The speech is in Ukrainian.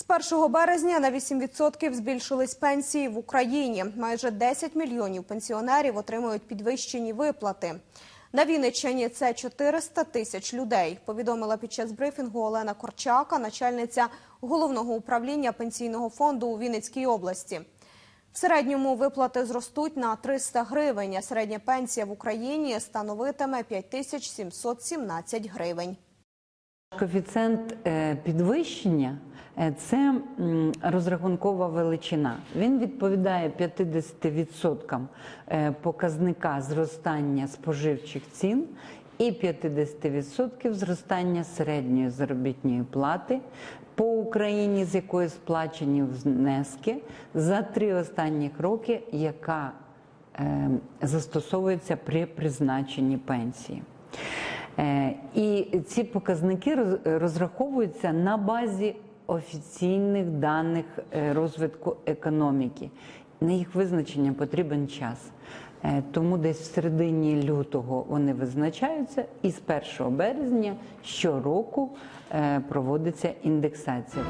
З 1 березня на 8% збільшились пенсії в Україні. Майже 10 мільйонів пенсіонерів отримують підвищені виплати. На Вінниччині це 400 тисяч людей, повідомила під час брифінгу Олена Корчака, начальниця головного управління пенсійного фонду у Вінницькій області. В середньому виплати зростуть на 300 гривень, а середня пенсія в Україні становитиме 5717 гривень. Коефіцієнт е, підвищення це розрахункова величина. Він відповідає 50% е, показника зростання споживчих цін і 50% зростання середньої заробітної плати по Україні, з якої сплачені внески за три останніх роки, яка е, застосовується при призначенні пенсії. Е, І ці показники розраховуються на базі офіційних даних е, розвитку економіки. На їх визначення потрібен час. Е, Тому десь в середині лютого вони визначаються, і з 1 березня щороку е, проводиться індексація.